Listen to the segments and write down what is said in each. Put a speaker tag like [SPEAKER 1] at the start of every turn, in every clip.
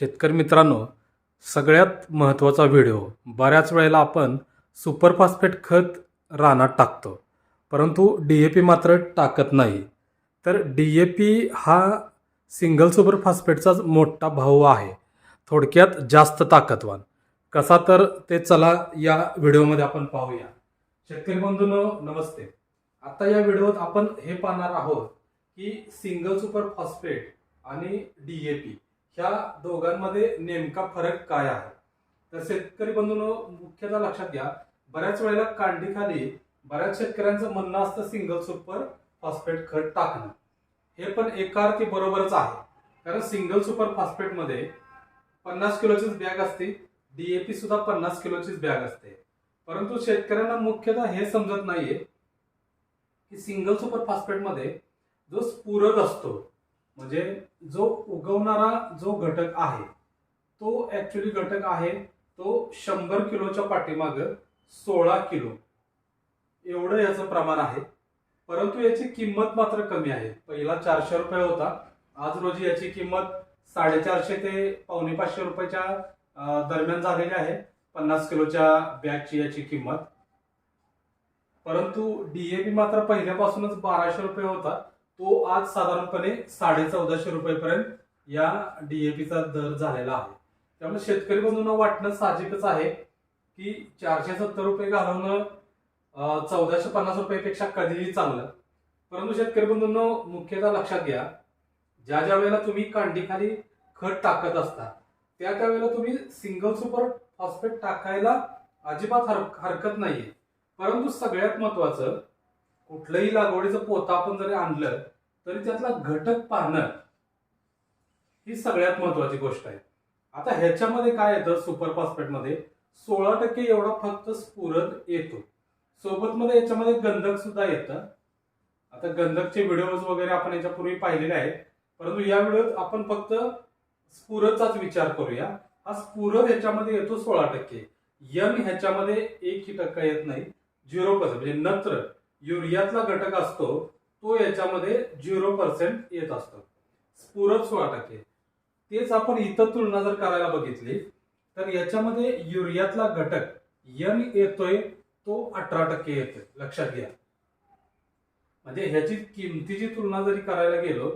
[SPEAKER 1] शेतकरी मित्रांनो सगळ्यात महत्त्वाचा व्हिडिओ. बऱ्याच वेळेला आपण सुपर फॉस्फेट खत रानात टाकतो परंतु डी ए पी मात्र टाकत नाही. तर डी ए पी हा सिंगल सुपर फॉस्फेटचाच मोठा भाऊ आहे थोडक्यात जास्त ताकदवान. कसा तर ते चला या व्हिडिओमध्ये आपण पाहूया. शेतकरी बंधूंनो नमस्ते. आता या व्हिडिओत आपण हे पाहणार आहोत की सिंगल सुपर फॉस्फेट आणि डी ए पी ह्या दोघांमध्ये नेमका फरक काय आहे? तर शेतकरी बंधूंनो मुख्यतः लक्षात घ्या बऱ्याच वेळेला कांडीखाली बऱ्याच शेतकऱ्यांचं म्हणणं असतं सिंगल सुपर फॉस्फेट खत टाकणं. हे पण एका अर्थी बरोबरच आहे. कारण सिंगल सुपर फॉस्फेटमध्ये पन्नास किलोचीच बॅग असते डीएपी सुद्धा पन्नास किलोचीच बॅग असते. परंतु शेतकऱ्यांना मुख्यतः हे समजत नाहीये की सिंगल सुपर फॉस्फेटमध्ये जो स्पुरद असतो म्हणजे जो उगवणारा जो घटक आहे तो ऍक्च्युली घटक आहे तो शंभर किलोच्या पाठीमाग सोळा किलो. एवढं याचं प्रमाण आहे. परंतु याची किंमत मात्र कमी आहे. पहिला चारशे रुपये होता. आज रोजी याची किंमत साडेचारशे ते पावणे पाचशे रुपयाच्या दरम्यान झालेली आहे. पन्नास किलोच्या बॅगची याची किंमत. परंतु डीएपी मात्र पहिल्यापासूनच बाराशे रुपये होता. तो आज साधारणपणे साडे चौदाशे रुपयेपर्यंत या डीएपीचा दर झालेला आहे. त्यामुळे शेतकरी बंधूंना वाटणं साहजिकच आहे की चारशे सत्तर रुपये घालवणं चौदाशे पन्नास रुपयापेक्षा कधीही चांगलं. परंतु शेतकरी बंधूंना मुख्यतः लक्षात घ्या ज्या ज्या वेळेला तुम्ही कांडीखाली खत टाकत असता त्या त्या वेळेला तुम्ही सिंगल सुपर फॉस्फेट टाकायला अजिबात हर हरकत नाहीये. परंतु सगळ्यात महत्वाचं कुठलंही लागवडीचं पोतं आपण जरी आणलं तरी त्यातला घटक पाहणं ही सगळ्यात महत्वाची गोष्ट आहे. आता ह्याच्यामध्ये काय येतं सुपर फॉस्फेटमध्ये? सोळा टक्के एवढा फक्त स्फुरद येतो. सोबत मध्ये याच्यामध्ये गंधक सुद्धा येतं. आता गंधकचे व्हिडिओज वगैरे आपण याच्यापूर्वी पाहिलेले आहेत. परंतु या व्हिडिओत आपण फक्त स्फुरदचाच विचार करूया. हा स्फुरद ह्याच्यामध्ये येतो सोळा टक्के. यम ह्याच्यामध्ये एकही टक्का येत नाही. झिरो पर्सेंट म्हणजे नत्र. युरियातला घटक असतो तो याच्यामध्ये झिरो पर्सेंट येत असतो. स्फुरक सोळा टक्के. तेच आपण इतर तुलना जर करायला बघितली तर याच्यामध्ये युरियातला घटक यन येतोय तो अठरा टक्के येतोय. लक्षात घ्या. म्हणजे ह्याची किमतीची तुलना जरी करायला गेलो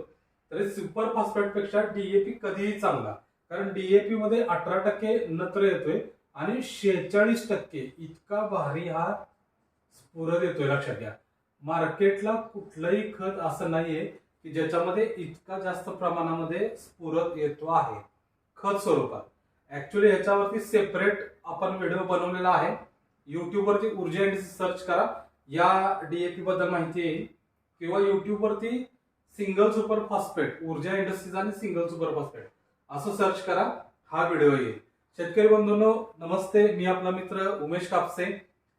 [SPEAKER 1] तरी सुपर फॉस्फेटपेक्षा डीएपी कधीही चांगला. कारण डीएपी मध्ये अठरा टक्के नत्र येतोय आणि शेहेचाळीस टक्के इतका भारी हा स्फुरत येतोय लक्षात घ्या. मार्केटला कुठलंही खत असं नाहीये की ज्याच्यामध्ये इतका जास्त प्रमाणामध्ये स्फुरद येतो आहे. खत स्वरूपात. ऍक्च्युली ह्याच्यावरती सेपरेट आपण व्हिडिओ बनवलेला आहे. युट्यूबवरती ऊर्जा इंडस्ट्री सर्च करा. या डीएपी बद्दल माहिती येईल. किंवा युट्यूबवरती single super phosphate Urja industries आणि सिंगल सुपर फॉस्फेट असं सर्च करा. हा व्हिडिओ येईल. शेतकरी बंधूंनो नमस्ते. मी आपला मित्र उमेश कापसे.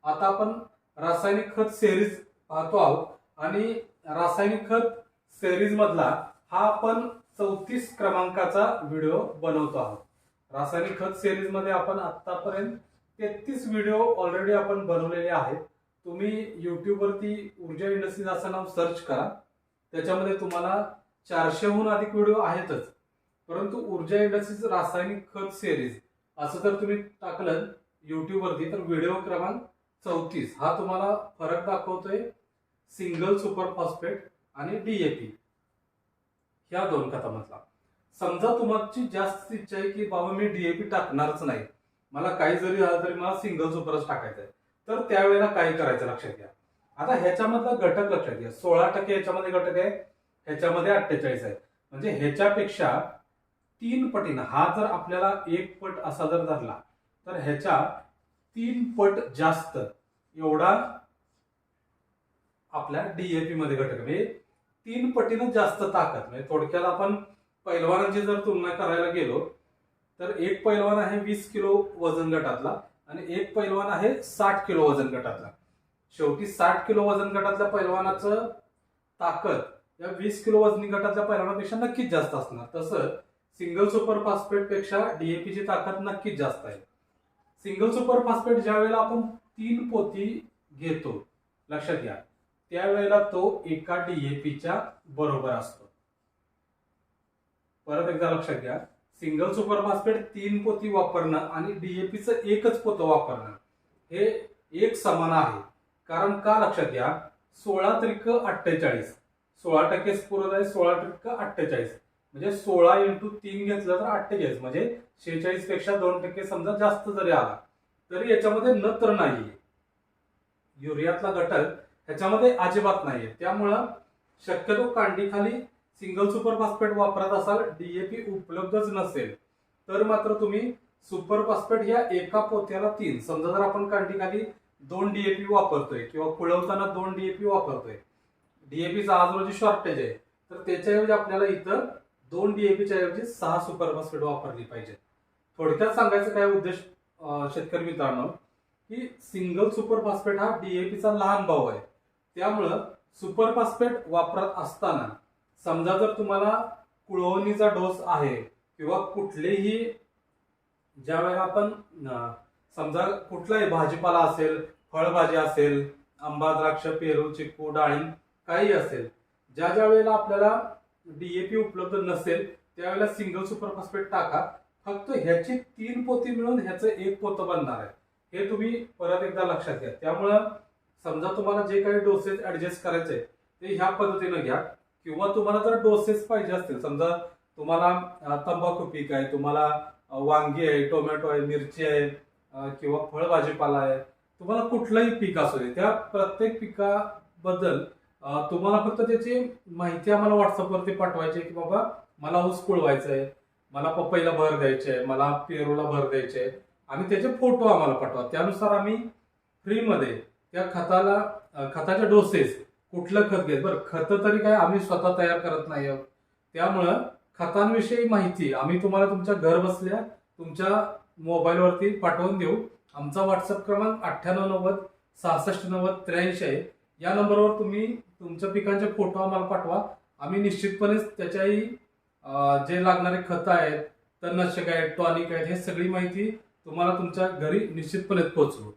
[SPEAKER 1] आता आपण रासायनिक खत सेरीज पाहतो आहोत आणि रासायनिक खत सेरीज मधला हा आपण चौतीस क्रमांकाचा व्हिडिओ बनवतो आहोत. रासायनिक खत सेरीजमध्ये आपण आतापर्यंत तेहतीस व्हिडिओ ऑलरेडी आपण बनवलेले आहेत. तुम्ही युट्यूबवरती ऊर्जा इंडस्ट्रीज असं नाव सर्च करा. त्याच्यामध्ये तुम्हाला चारशेहून अधिक व्हिडिओ आहेतच. परंतु ऊर्जा इंडस्ट्रीज रासायनिक खत सेरीज असं जर तुम्ही टाकलं युट्यूबवरती तर व्हिडिओ क्रमांक चौतीस. हा तुम्हाला फरक दाखवतोय सिंगल सुपर फॉस्फेट आणि डीएपी ह्या दोन खतामधला. समजा तुमची जास्त इच्छा आहे की बाबा मी डीएपी टाकणारच नाही. मला काही जरी झालं तरी मला सिंगल सुपरच टाकायचं आहे. तर त्यावेळेला काय करायचं लक्षात घ्या. आता ह्याच्यामधला घटक लक्षात घ्या. सोळा टक्के ह्याच्यामध्ये घटक आहे ह्याच्यामध्ये अठ्ठेचाळीस आहे. म्हणजे ह्याच्यापेक्षा तीन पटीनं हा जर आपल्याला एक पट असा जर धरला तर ह्याच्या तीन पट जास्त एवढा आपल्या डीएपी मध्ये घटक. म्हणजे तीन पटीनं जास्त ताकद. म्हणजे थोडक्यात आपण पैलवानांची जर तुलना करायला गेलो तर एक पैलवान आहे वीस किलो वजन गटातला आणि एक पैलवान आहे साठ किलो वजन गटातला. शेवटी साठ किलो वजन गटातल्या पैलवानाचं ताकद या वीस किलो वजनी गटातल्या पैलवानापेक्षा नक्कीच जास्त असणार. तसं सिंगल सुपर फॉस्फेटपेक्षा डीएपीची ताकद नक्कीच जास्त आहे. सिंगल सुपर फॉस्फेट ज्या वेळेला आपण तीन पोती घेतो लक्षात घ्या त्यावेळेला तो एका डीएपीच्या बरोबर असतो. परत एकदा लक्षात घ्या सिंगल सुपर फॉस्फेट तीन पोती वापरणं आणि डीएपीचं एकच पोतं वापरणं हे एक समान आहे. कारण का लक्षात घ्या सोळा त्रिक अठ्ठेचाळीस सोळा टक्के स्फुरद आहे सोळा त्रिक अठ्ठेचाळीस. म्हणजे सोळा इंटू तीन घेतलं तर अठ्ठेचाळीस म्हणजे शेहेचाळीसपेक्षा दोन टक्के समजा जास्त जरी आला तरी याच्यामध्ये नत्र नाहीये. युरियातला घटक ह्याच्यामध्ये अजिबात नाहीये. त्यामुळं शक्यतो कांडीखाली सिंगल सुपर फॉस्फेट वापरत असाल डीएपी उपलब्धच नसेल तर मात्र तुम्ही सुपर फॉस्फेट ह्या एका पोत्याला तीन. समजा जर आपण कांडीखाली दोन डीएपी वापरतोय किंवा कुळवताना दोन डीएपी वापरतोय डीएपीचा आज रोजी शॉर्टेज आहे तर त्याच्याऐवजी आपल्याला इथं दोन डीएपीच्या ऐवजी सहा सुपर फॉस्फेट वापरली पाहिजे थोडक्यात सांगायचं काय उद्देश शेतकरी मित्रांनो की सिंगल सुपर फॉस्फेट हा डीएपीचा लहान भाऊ आहे. त्यामुळं सुपर फॉस्फेट वापरत असताना समजा जर तुम्हाला कुळवणीचा डोस आहे किंवा कुठलेही ज्या वेळेला आपण समजा कुठलाही भाजीपाला असेल फळभाजी असेल आंबा द्राक्ष पेरू चिक्कू डाळिंब काही असेल ज्या ज्या वेळेला आपल्याला डीएपी उपलब्ध नसेल त्यावेळेला सिंगल सुपर फॉस्फेट टाका. फक्त ह्याची तीन पोती मिळून ह्याचं एक पोतं बनणार आहे. हे तुम्ही परत एकदा लक्षात घ्या. त्यामुळं समजा तुम्हाला जे काही डोसेस ऍडजस्ट करायचे ते ह्या पद्धतीनं घ्या. किंवा तुम्हाला जर डोसेस पाहिजे असतील समजा तुम्हाला तंबाखू पीक आहे तुम्हाला वांगी आहे टोमॅटो आहे मिरची आहे किंवा फळभाजीपाला आहे तुम्हाला कुठलंही पीक असू दे त्या प्रत्येक पिकाबद्दल तुम्हाला फक्त त्याची माहिती आम्हाला व्हॉट्सअपवरती पाठवायची आहे की बाबा मला ऊस कुळवायचं आहे मला पपईला भर द्यायचे आहे मला पेरूला भर द्यायचे आहे आणि त्याचे फोटो आम्हाला पाठवा. त्यानुसार आम्ही फ्रीमध्ये त्या खताला खताच्या डोसेस कुठलं खत घेत. बरं खतं तरी काय आम्ही स्वतः तयार करत नाही आहोत. त्यामुळं खतांविषयी माहिती आम्ही तुम्हाला तुमच्या घर बसल्या तुमच्या मोबाईलवरती पाठवून देऊ. आमचा व्हॉट्सअप क्रमांक अठ्ठ्याण्णव नव्वद सहासष्ट नव्वद त्र्याऐंशी आहे. या नंबरवर तुम्ही तुमच्या पिकांचे फोटो आम्हाला पाठवा. आम्ही निश्चितपणेच त्याच्याही जे लागणारे खतं आहेत तणनाशक आहेत टॉनिक आहेत हे सगळी माहिती तुम्हाला तुमच्या घरी निश्चितपणे पोहोचवू.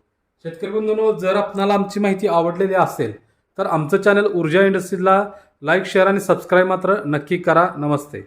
[SPEAKER 1] शेतकरी बंधूंनो जर आपणाला आमची माहिती आवडलेली असेल तर आमचं चॅनल ऊर्जा इंडस्ट्रीजला लाईक शेअर आणि सबस्क्राईब मात्र नक्की करा. नमस्ते.